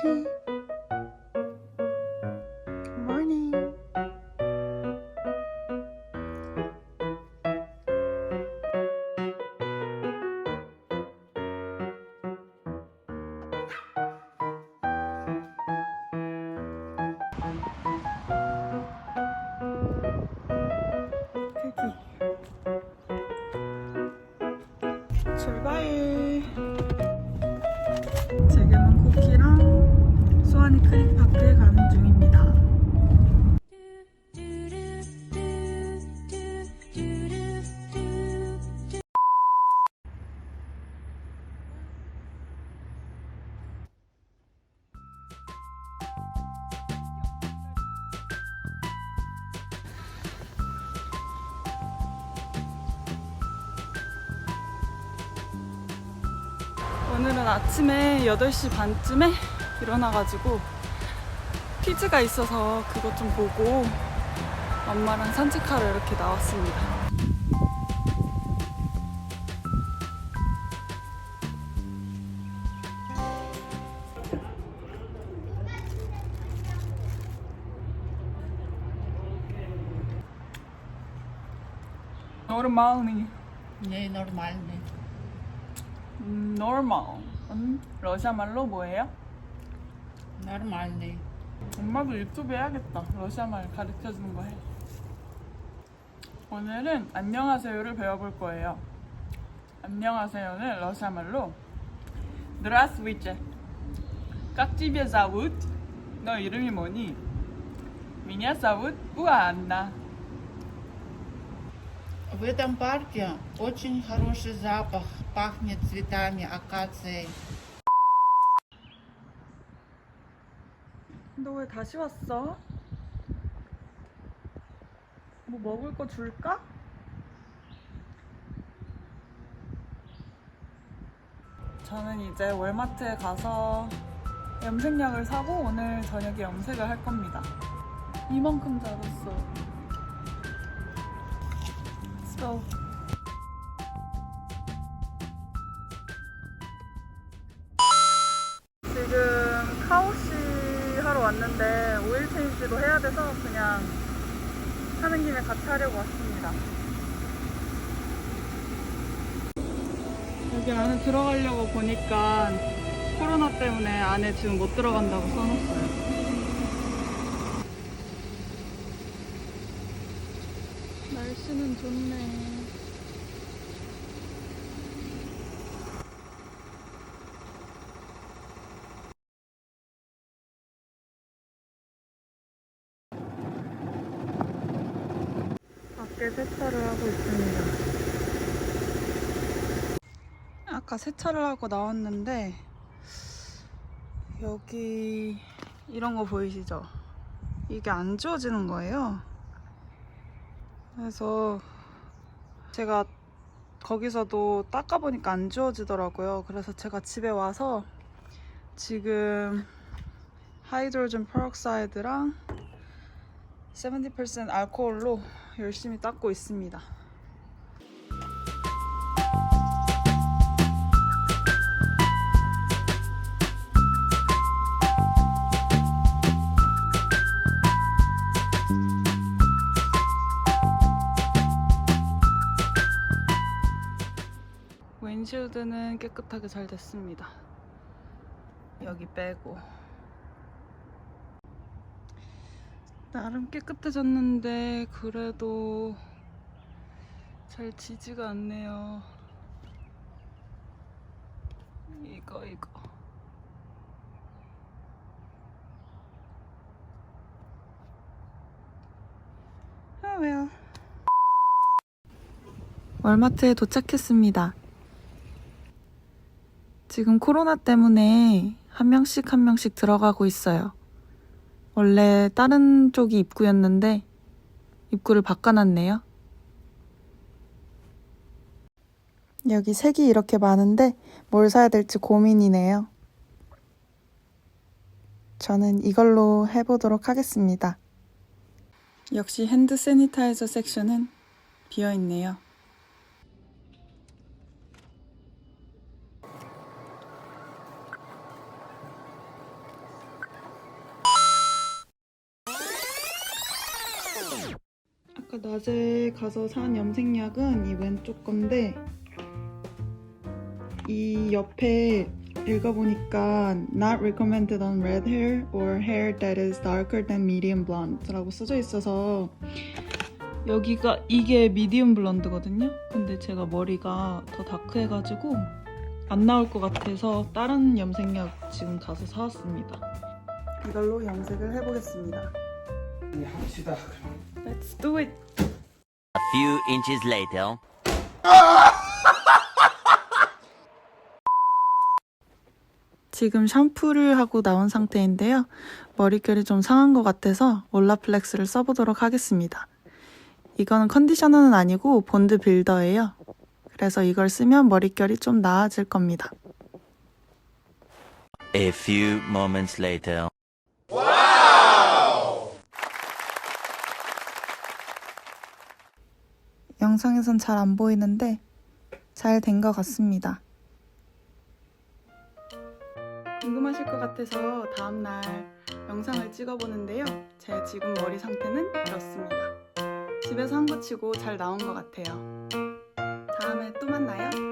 Cookie. Good morning. 출발. 지금은 쿠키랑 수아니 크릭 파크에 가는 중입니다. 오늘은 아침에 8시 반쯤에 일어나가지고 퀴즈가 있어서 그것 좀 보고 엄마랑 산책하러 이렇게 나왔습니다. Нормальный. 네, нормальный. Normal. 음, 러시아 말로 뭐예요? Нормальный. 엄마도 유튜브 해야겠다. 러시아 말 가르쳐 주는 거 해. 오늘은 안녕하세요를 배워볼 거예요. 안녕하세요는 러시아 말로 Здравствуйте. Как тебя зовут? 너 이름이 뭐니? Меня зовут Уанна. В этом парке очень хороший запах. Пахнет цветами, акацией. 너 왜 다시 왔어? 뭐 먹을 거 줄까? 저는 이제 월마트에 가서 염색약을 사고 오늘 저녁에 염색을 할 겁니다. 이만큼 자랐어. Let's go. 왔는데 오일 체인지도 해야 돼서 그냥 하는 김에 같이 하려고 왔습니다. 여기 안에 들어가려고 보니까 코로나 때문에 안에 지금 못 들어간다고 써놨어요. 날씨는 좋네. 밖에 세차를 하고 있습니다. 아까 세차를 하고 나왔는데 여기 이런 거 보이시죠? 이게 안 지워지는 거예요. 그래서 제가 거기서도 닦아보니까 안 지워지더라고요. 그래서 제가 집에 와서 지금 하이드로젠 페럭사이드랑 70% 알코올로 열심히 닦고 있습니다. 윈실드는 깨끗하게 잘 됐습니다. 여기 빼고. 나름 깨끗해졌는데 그래도 잘 지지가 않네요. 이거 이거. 아 왜요? 월마트에 도착했습니다. 지금 코로나 때문에 한 명씩 한 명씩 들어가고 있어요. 원래 다른 쪽이 입구였는데 입구를 바꿔놨네요. 여기 색이 이렇게 많은데 뭘 사야 될지 고민이네요. 저는 이걸로 해보도록 하겠습니다. 역시 핸드 세니타이저 섹션은 비어 있네요. 아까 낮에 가서 산 염색약은 이 왼쪽 건데 이 옆에 읽어보니까 not recommended on red hair or hair that is darker than medium blonde라고 써져 있어서 여기가 이게 미디움 블론드거든요. 근데 제가 머리가 더 다크해가지고 안 나올 것 같아서 다른 염색약 지금 가서 사왔습니다. 이걸로 염색을 해보겠습니다. 네, 합시다. Let's do it. A few inches later. 지금 샴푸를 하고 나온 상태인데요. 머릿결이 좀 상한 것 같아서 올라플렉스를 써보도록 하겠습니다. 이거는 컨디셔너는 아니고 본드 빌더예요. 그래서 이걸 쓰면 머릿결이 좀 나아질 겁니다. A few moments later. 영상에선 잘 안 보이는데 잘 된 것 같습니다. 궁금하실 것 같아서 다음날 영상을 찍어보는데요. 제 지금 머리 상태는 이렇습니다. 집에서 한 거 치고 잘 나온 것 같아요. 다음에 또 만나요.